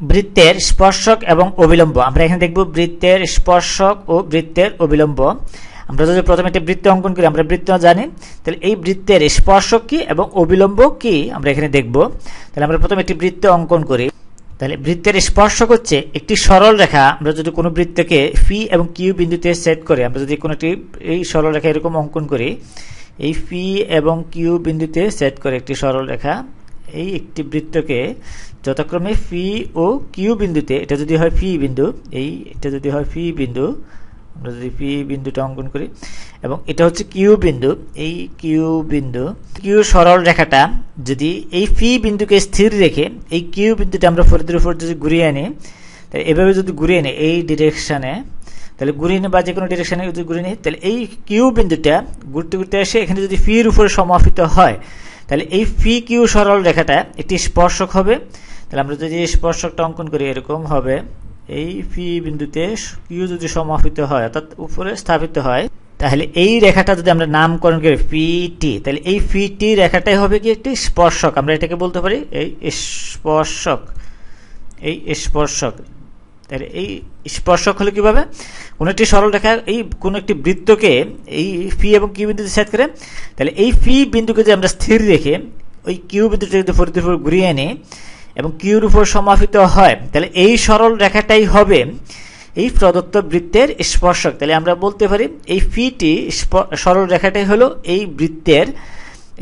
বৃত্তের স্পর্শক এবং অবিলম্ব। আমরা এখানে দেখব বৃত্তের স্পর্শক ও বৃত্তের অবিলম্ব। আমরা যদি প্রথমে একটি বৃত্ত অঙ্কন করি, আমরা বৃত্ত জানি। তাহলে এই বৃত্তের স্পর্শক কি এবং অবিলম্ব কি আমরা এখানে দেখব। তাহলে আমরা প্রথমে একটি বৃত্ত অঙ্কন করি। তাহলে বৃত্তের স্পর্শক হচ্ছে একটি সরল রেখা। আমরা যদি কোনো বৃত্তকে ফি এবং কিউ বিন্দুতে সেট করে, আমরা যদি কোনো একটি এই সরল রেখা এরকম অঙ্কন করি, এই ফি এবং কিউ বিন্দুতে সেট করে একটি সরল রেখা। এই একটি বৃত্তকে যথাক্রমে ফি ও কিউ বিন্দুতে, এটা যদি হয় ফি বিন্দু, এই এটা যদি হয় ফি বিন্দু, আমরা যদি পি বিন্দুটা অঙ্কন করি, এবং এটা হচ্ছে কিউ বিন্দু, এই কিউ বিন্দু কিউ সরল রেখাটা যদি এই পি বিন্দুকে স্থির রেখে, এই কিউ বিন্দুটা আমরা ফরিদের উপর যদি ঘুরিয়ে আনি, তাহলে এভাবে যদি ঘুরিয়ে নিই এই ডিরেকশানে তাহলে ঘুরিয়ে নিই বা যে কোনো ডিরেকশানে যদি ঘুরিয়ে নিই, তাহলে এই কিউ বিন্দুটা ঘুরতে ঘুরতে এসে এখানে যদি ফির উপরে সমাপিত হয় তাহলে এই ফি কিউ সরল রেখাটা একটি স্পর্শক হবে। তাহলে আমরা যদি স্পর্শকটা অঙ্কন করি, এরকম হবে। এই পি বিন্দুতে কিউ যদি সমাপিত হয়, অর্থাৎ উপরে স্থাপিত হয়, তাহলে এই রেখাটা যদি আমরা নামকরণ করি পিটি তাহলে এই পিটি রেখাটাই হবে কি একটি স্পর্শক। আমরা এটাকে বলতে পারি এই স্পর্শক এই স্পর্শক। তাহলে এই স্পর্শক হলে কীভাবে? কোনো একটি সরল রেখা, এই কোনো একটি বৃত্তকে এই ফি এবং কিউ বিন্দুতে সেট করে, তাহলে এই ফি বিন্দুকে যদি আমরা স্থির রেখে, ওই কিউ বিন্দুটা যদি ফরিদের উপর ঘুরিয়ে আনি এবং কিউর উপর সমাপিত হয়, তাহলে এই সরল রেখাটাই হবে এই প্রদত্ত বৃত্তের স্পর্শক। তাহলে আমরা বলতে পারি, এই ফিটি সরল রেখাটাই হলো এই বৃত্তের,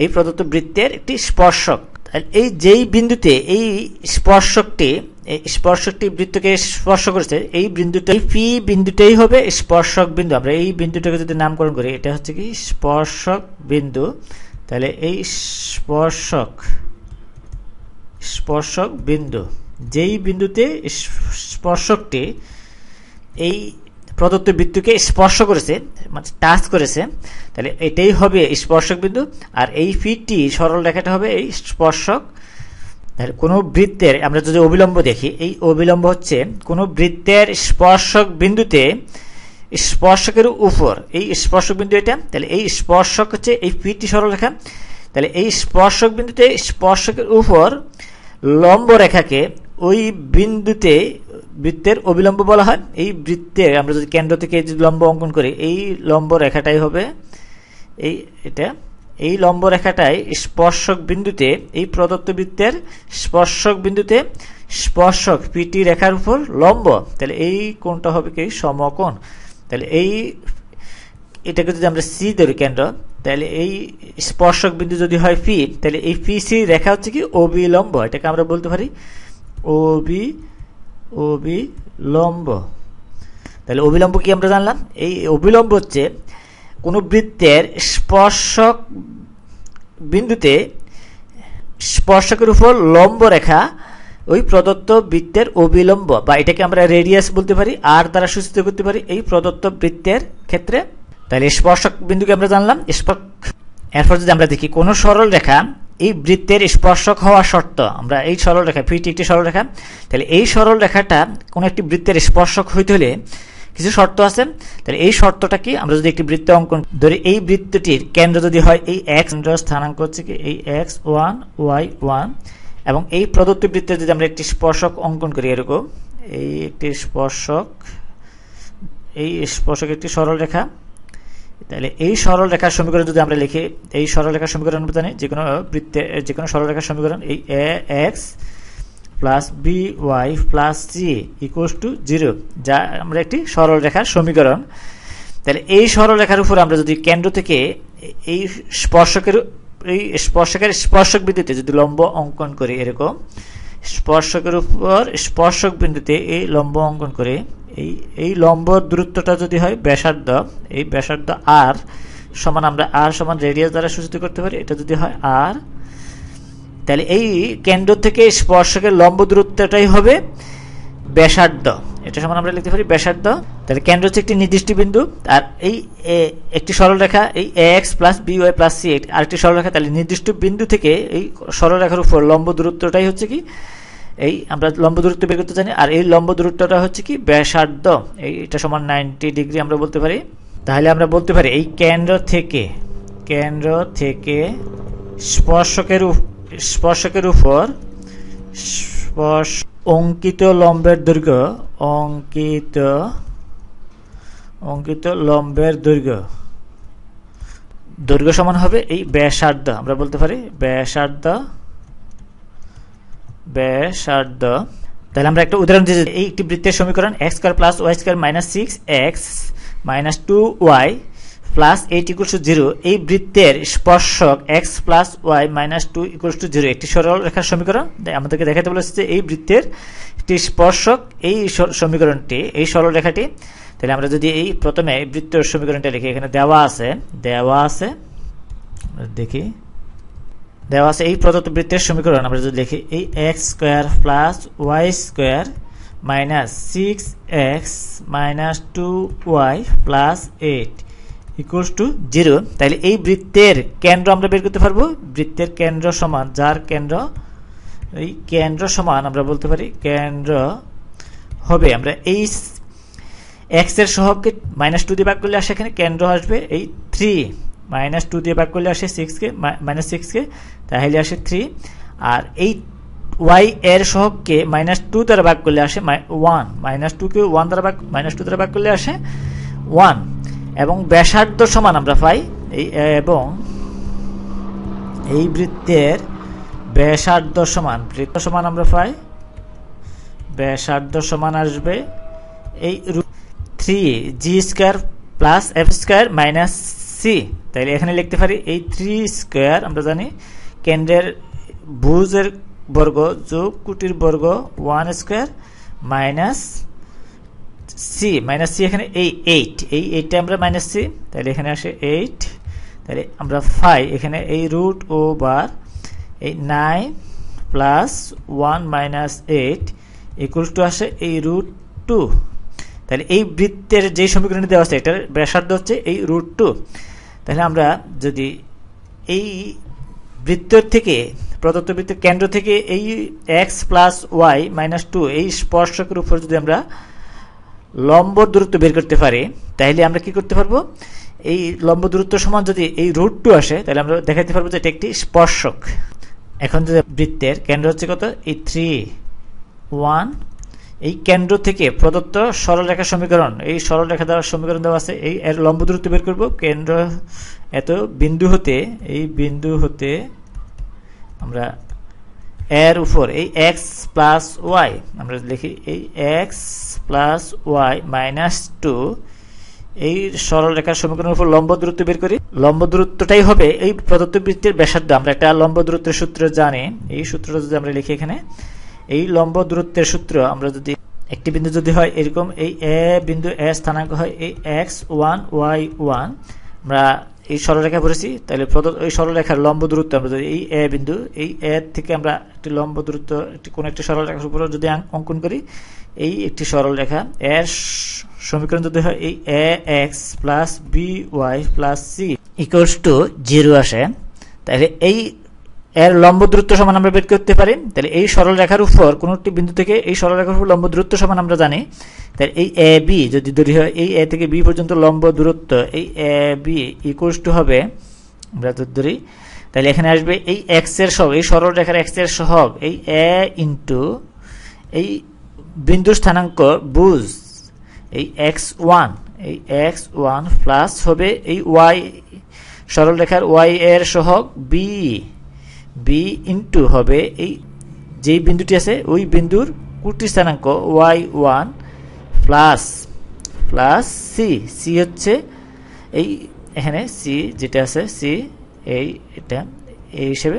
এই প্রদত্ত বৃত্তের একটি স্পর্শক। এই যেই বিন্দুতে, এই স্পর্শকটি স্পর্শকটি বৃত্তকে স্পর্শ করেছে, এই বিন্দুটা পি বিন্দুটাই হবে স্পর্শক বিন্দু। আমরা এই বিন্দুটাকে যদি নামকরণ করি, এটা হচ্ছে কি? স্পর্শক বিন্দু। তাহলে এই স্পর্শক স্পর্শক বিন্দু, যেই বিন্দুতে স্পর্শকটি, এই প্রদত্ত বৃত্তকে স্পর্শ করেছে মানে টাচ করেছে, তাহলে এটাই হবে স্পর্শক বিন্দু, আর এই ফিটটি সরল রেখাটা হবে এই স্পর্শক। তাহলে কোনো বৃত্তের, আমরা যদি অবিলম্ব দেখি, এই অবিলম্ব হচ্ছে কোনো বৃত্তের স্পর্শক বিন্দুতে স্পর্শকের উপর। এই স্পর্শক বিন্দু এটা, তাহলে এই স্পর্শক হচ্ছে এই ফিটটি সরল রেখা। তাহলে এই স্পর্শক বিন্দুতে স্পর্শকের উপর লম্ব রেখাকে ওই বিন্দুতে বৃত্তের অবিলম্ব বলা হয়। এই বৃত্তের আমরা যদি কেন্দ্র থেকে যদি লম্ব অঙ্কন করি, এই লম্ব রেখাটাই হবে এই এটা। এই লম্ব রেখাটাই স্পর্শক বিন্দুতে, এই প্রদত্ত বৃত্তের স্পর্শক বিন্দুতে স্পর্শক পিটি রেখার উপর লম্ব। তাহলে এই কোণটা হবে কি? সমকোণ। তাহলে এই এটাকে যদি আমরা সি ধরি কেন্দ্র, তাহলে এই স্পর্শক বিন্দু যদি হয় পি তাহলে এই পি সি রেখা হচ্ছে কি? অবিলম্ব। এটাকে আমরা বলতে পারি অবি অবিলম্ব। তাহলে অবিলম্ব কি আমরা জানলাম? এই অবিলম্ব হচ্ছে কোনো বৃত্তের স্পর্শক বিন্দুতে স্পর্শকের উপর লম্ব রেখা ওই প্রদত্ত বৃত্তের অবিলম্ব বা এটাকে আমরা রেডিয়াস বলতে পারি, আর দ্বারা সূচিত করতে পারি এই প্রদত্ত বৃত্তের ক্ষেত্রে। তাহলে স্পর্শক বিন্দুকে আমরা জানলাম। স্পর্শ এরপর যদি আমরা দেখি কোনো সরল রেখা এই বৃত্তের স্পর্শক হওয়া শর্ত। আমরা এই সরল রেখা ফিটি একটি সরল রেখা তাহলে এই সরল রেখাটা কোনো একটি বৃত্তের স্পর্শক হইতে হলে কিছু শর্ত আছে। তাহলে এই শর্তটা কি আমরা যদি একটি বৃত্ত অঙ্কন ধরি, এই বৃত্তটির কেন্দ্র যদি হয় এই এক্স স্থানাঙ্ক হচ্ছে কি? এই এক্স ওয়ান ওয়াই ওয়ান এবং এই প্রদত্ত বৃত্তের যদি আমরা একটি স্পর্শক অঙ্কন করি, এরকম, এই একটি স্পর্শক, এই স্পর্শক একটি সরল রেখা তাহলে এই সরল রেখার সমীকরণ যদি আমরা লিখি, এই সরল রেখার সমীকরণ জানি যে কোনো বৃত্তের যে কোনো সরল রেখার সমীকরণ, এই a x plus b y plus c equals to zero যা আমরা একটি সরল রেখার সমীকরণ। তাহলে এই সরল রেখার উপর আমরা যদি কেন্দ্র থেকে এই স্পর্শকের এই স্পর্শকের স্পর্শক বিন্দুতে যদি লম্ব অঙ্কন করি এরকম, স্পর্শকের উপর স্পর্শক বিন্দুতে এই লম্ব অঙ্কন করে এই এই লম্ব দূরত্বটা যদি হয়, ব্যাসার্ধ, এই ব্যাসার্ধ আর সমান আমরা আর সমান রেডিয়াস দ্বারা সূচিত করতে পারি, এটা যদি হয় আর তাহলে এই কেন্দ্র থেকে স্পর্শকের লম্ব দূরত্বটাই হবে ব্যাসার্ধ। এটা সমান আমরা লিখতে পারি ব্যাসার্ধ। তাহলে কেন্দ্র হচ্ছে একটি নির্দিষ্ট বিন্দু, আর এই একটি সরলরেখা এই x plus b y plus c আরেকটি সরলরেখা তাহলে নির্দিষ্ট বিন্দু থেকে এই সরলরেখার উপর লম্ব দূরত্বটাই হচ্ছে কি? এই আমরা লম্ব দূরত্ব বের করতে জানি, আর এই লম্ব দূরত্বটা হচ্ছে কি ব্যাসার্ধ এইটা সমান নাইনটি ডিগ্রি আমরা বলতে পারি। তাহলে আমরা বলতে পারি এই কেন্দ্র থেকে কেন্দ্র থেকে স্পর্শকের স্পর্শকের উপর স্পর্শ, অঙ্কিত লম্বের দৈর্ঘ্য, অঙ্কিত অঙ্কিত লম্বের দৈর্ঘ্য। দৈর্ঘ্য সমান হবে এই ব্যাসার্ধ, আমরা বলতে পারি ব্যাসার্ধ ব্যাসার্ধ তাহলে আমরা একটা উদাহরণ দিয়ে এই একটি বৃত্তের সমীকরণ x square plus y square minus six x minus two y plus eight equals to zero এই বৃত্তের স্পর্শক x plus y minus two equals to zero একটি সরল রেখার সমীকরণ। আমাদেরকে দেখাতে বলেছে যে এই বৃত্তের একটি স্পর্শক এই সমীকরণটি, এই সরল রেখাটি। তাহলে আমরা যদি এই প্রথমে বৃত্তের সমীকরণটা লিখি, এখানে দেওয়া আছে দেওয়া আছে। দেখি। দেওয়া আছে এই প্রদত্ত বৃত্তের সমীকরণ। আমরা যদি লিখি, এই x square plus y square minus six x minus two y plus eight equals to zero তাহলে এই বৃত্তের কেন্দ্র আমরা বের করতে পারব। বৃত্তের কেন্দ্র সমান, যার কেন্দ্র? এই কেন্দ্র সমান আমরা বলতে পারি কেন্দ্র হবে। আমরা এই এক্সের সহগকে মাইনাস টু দিয়ে ভাগ করলে আসে এখানে কেন্দ্র আসবে এই থ্রি মাইনাস টু দিয়ে ভাগ করলে আসে সিক্সকে মাইনাস সিক্সকে তাহলে আসে থ্রি আর এই ওয়াই এর সহগকে মাইনাস টু দ্বারা ভাগ করলে আসে ওয়ান মাইনাস টুকে ওয়ান দ্বারা ভাগ মাইনাস টু দ্বারা ভাগ করলে আসে ওয়ান এবং ব্যাসার্ধ সমান আমরা পাই এই, এবং এই বৃত্তের ব্যাসার্ধ সমান, বৃত্ত সমান আমরা পাই, ব্যাসার্ধ সমান আসবে এই three g square plus f square minus c, তাইলে এখানে লিখতে পারি এই থ্রি স্কোয়ার, আমরা জানি কেন্দ্রের ভুজের বর্গ যোগ কুটির বর্গ one square minus c minus c এখানে এই এইট, এই এইটটা আমরা মাইনাস সি তাহলে এখানে আসে এইট তাহলে আমরা ফাই এখানে এই রুট ও বার এই nine plus one minus eight equal to আসে এই রুট টু তাহলে এই বৃত্তের যে সমীকরণটি দেওয়া আছে, এটার ব্যাসার্ধ হচ্ছে এই রুট টু তাহলে আমরা যদি এই বৃত্তর থেকে প্রদত্ত বৃত্তের কেন্দ্র থেকে এই x plus y minus two এই স্পর্শকের উপর যদি আমরা লম্ব দূরত্ব বের করতে পারি, তাহলে আমরা কি করতে পারব? এই লম্ব দূরত্ব সমান যদি এই রুট টু আসে, তাহলে আমরা দেখাতে পারব যে এটা একটি স্পর্শক। এখন যদি বৃত্তের কেন্দ্র হচ্ছে কত? এই থ্রি ওয়ান এই কেন্দ্র থেকে প্রদত্ত সরলরেখা সমীকরণ, এই সরলরেখা দেওয়ার সমীকরণ দেওয়া আছে, এই এর লম্ব দূরত্ব বের করব। কেন্দ্র এত বিন্দু হতে, এই বিন্দু হতে আমরা এর উপর, এই এক্স প্লাস ওয়াই আমরা লিখি এই x plus y minus two এই সরল রেখার সমীকরণের উপর লম্ব দূরত্ব বের করি। লম্ব দূরত্বটাই হবে এই প্রদত্ত বৃত্তের ব্যাসার্ধ। আমরা একটা লম্ব দূরত্বের সূত্র জানি, এই সূত্রটা যদি আমরা লিখি এখানে এই লম্ব দূরত্বের সূত্র আমরা যদি একটি বিন্দু যদি হয় এরকম, এই এ বিন্দু এ স্থানাঙ্ক হয়, এই এক্স ওয়ান ওয়াই ওয়ান আমরা এই সরলরেখা পড়েছি, তাহলে প্রদত্ত এই সরলরেখার লম্ব দূরত্ব আমরা যদি এই এ বিন্দু, এই এ থেকে আমরা একটি লম্ব দূরত্ব, একটি কোনো একটি সরলরেখার উপর যদি অঙ্কন করি, এই একটি সরলরেখা, এর সমীকরণ যদি হয়, এই a x plus b y plus c equals to zero আসে, তাহলে এই এর লম্ব দূরত্ব সমান আমরা বের করতে পারি। তাহলে এই সরল রেখার উপর কোন একটি বিন্দু থেকে এই সরল রেখার উপর লম্ব দূরত্ব সমান আমরা জানি। তাহলে এই এ বি যদি ধরি হয়, এই এ থেকে বি পর্যন্ত লম্ব দূরত্ব, এই এ বি ইকুয়ালস টু হবে, আমরা ধরি, তাহলে এখানে আসবে এই এক্সের সহগ, এই সরল রেখার এক্সের সহগ, এই এ ইন্টু এই বিন্দু স্থানাঙ্ক বুঝ এই এক্স ওয়ান এই এক্স ওয়ান প্লাস হবে এই ওয়াই সরল রেখার ওয়াই এর সহগ বি বি ইন্টু হবে এই যেই বিন্দুটি আছে, ওই বিন্দুর কুটি স্থানাঙ্ক y one plus plus c c হচ্ছে এই এখানে সি যেটা আছে সি এই এটা, এই হিসেবে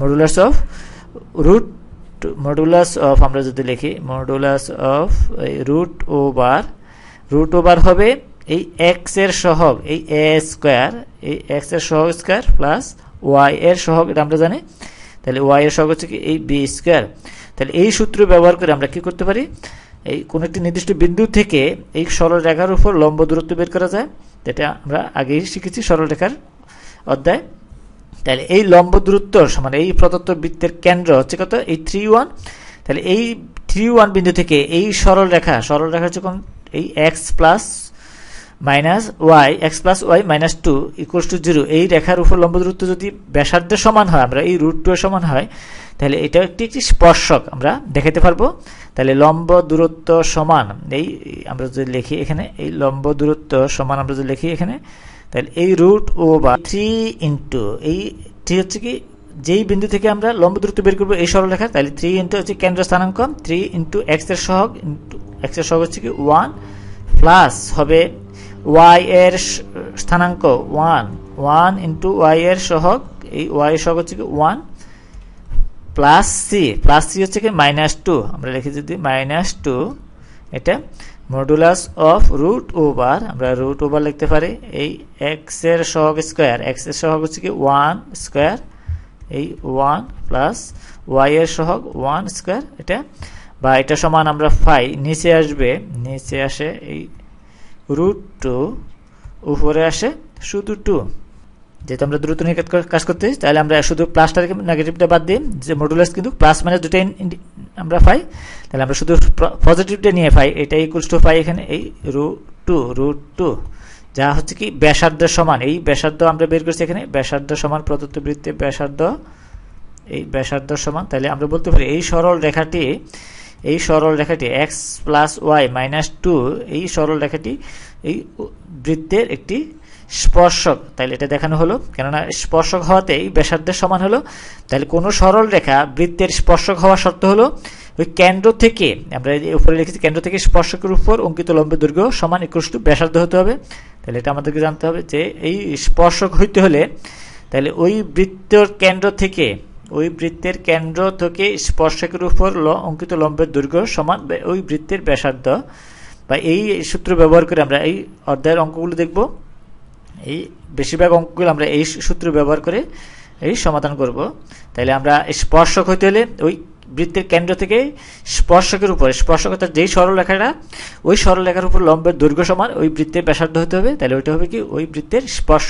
modulus of root modulus of আমরা যদি লিখি মডুলাস অফ এই রুট ওভার রুট ওভার হবে এই এক্সের সহগ, এই এ স্কোয়ার এই এক্সের সহগ স্কোয়ার প্লাস ওয়াই এর সহগ, এটা আমরা জানি। তাহলে ওয়াই এর সহগ হচ্ছে কি এই বি স্কোয়ার। তাহলে এই সূত্র ব্যবহার করে আমরা কি করতে পারি? এই কোন একটি নির্দিষ্ট বিন্দু থেকে এই সরল রেখার উপর লম্ব দূরত্ব বের করা যায়। যেটা আমরা আগেই শিখেছি সরল রেখার অধ্যায়। তাহলে এই লম্ব দূরত্ব সমান এই প্রদত্ত বৃত্তের কেন্দ্র হচ্ছে কত? এই থ্রি ওয়ান তাহলে এই থ্রি ওয়ান বিন্দু থেকে এই সরল রেখা সরল রেখা হচ্ছে কোন? এই x plus minus y, x plus y minus two equals to zero এই রেখার উপর লম্ব দূরত্ব যদি ব্যাসার্ধের সমান হয়, আমরা এই রুট টু সমান হয়, তাহলে এটা একটি একটি স্পর্শক আমরা দেখাতে পারব। তাহলে লম্ব দূরত্ব সমান, এই আমরা যদি লিখি এখানে, এই লম্ব দূরত্ব সমান আমরা যদি লিখি এখানে, তাহলে এই রুট ও বা থ্রি ইন্টু এই থ্রি হচ্ছে কি, যেই বিন্দু থেকে আমরা লম্ব দূরত্ব বের করব এই সরলরেখা তাহলে থ্রি ইন্টু হচ্ছে কেন্দ্র স্থানাঙ্ক থ্রি ইন্টু এক্সের সহগ ইন্টু এক্সের সহগ হচ্ছে কি ওয়ান প্লাস হবে ওয়াই এর স্থানাঙ্ক ওয়ান ওয়ান ইন্টু ওয়াই এর সহগ, এই ওয়াই সহগ হচ্ছে কি one plus c plus c হচ্ছে কি মাইনাস টু আমরা লিখি যদি মাইনাস টু এটা মডুলাস অফ রুট ওভার আমরা রুট ওভার লিখতে পারি, এই এক্সের সহগ স্কোয়ার এক্সের সহগ হচ্ছে কি ওয়ান স্কোয়ার এই ওয়ান প্লাস ওয়াই এর সহগ ওয়ান স্কোয়ার এটা বা এটা সমান আমরা ফাই নিচে আসবে, নিচে আসে এই রুট টু উপরে আসে শুধু টু যেহেতু আমরা দ্রুত নিয়ে কাজ করতে তাহলে আমরা শুধু প্লাসটা নেগেটিভটা বাদ দিই যে মডুলাস কিন্তু প্লাস মাইনাস দুটাই আমরা পাই, তাহলে আমরা শুধু পজিটিভটা নিয়ে পাই, এটা ইকুয়ালস টু পাই এখানে এই রু টু রুট টু যা হচ্ছে কি ব্যাসার্ধের সমান, এই ব্যাসার্ধ আমরা বের করছি এখানে, ব্যাসার্ধ সমান প্রদত্ত বৃত্তে ব্যাসার্ধ, এই ব্যাসার্ধ সমান, তাহলে আমরা বলতে পারি এই সরল রেখাটি এই সরল রেখাটি x plus y minus two এই সরল রেখাটি এই বৃত্তের একটি স্পর্শক। তাহলে এটা দেখানো হলো। কেননা স্পর্শক হওয়াতে এই ব্যাসার্ধের সমান হলো। তাহলে কোনো সরল রেখা বৃত্তের স্পর্শক হওয়া শর্ত হলো, ওই কেন্দ্র থেকে, আমরা উপরে লিখেছি, কেন্দ্র থেকে স্পর্শকের উপর অঙ্কিত লম্বের দৈর্ঘ্য সমান একুশ টু ব্যাসার্ধ হতে হবে। তাহলে এটা আমাদেরকে জানতে হবে যে এই স্পর্শক হইতে হলে তাহলে ওই বৃত্তর কেন্দ্র থেকে ওই বৃত্তের কেন্দ্র থেকে স্পর্শকের উপর ল, অঙ্কিত লম্বের দৈর্ঘ্য সমান ওই বৃত্তের ব্যাসার্ধ। বা এই সূত্র ব্যবহার করে আমরা এই অধ্যায়ের অঙ্কগুলো দেখব। এই বেশিরভাগ অঙ্কগুলো আমরা এই সূত্র ব্যবহার করে এই সমাধান করব। তাহলে আমরা স্পর্শক হইতে হলে ওই বৃত্তের কেন্দ্র থেকে স্পর্শকের উপর স্পর্শকতার যেই সরলরেখাটা, ওই সরলরেখার উপর লম্বের দৈর্ঘ্য সমান ওই বৃত্তের ব্যাসার্ধ হতে হবে। তাহলে ওইটা হবে কি? ওই বৃত্তের স্পর্শ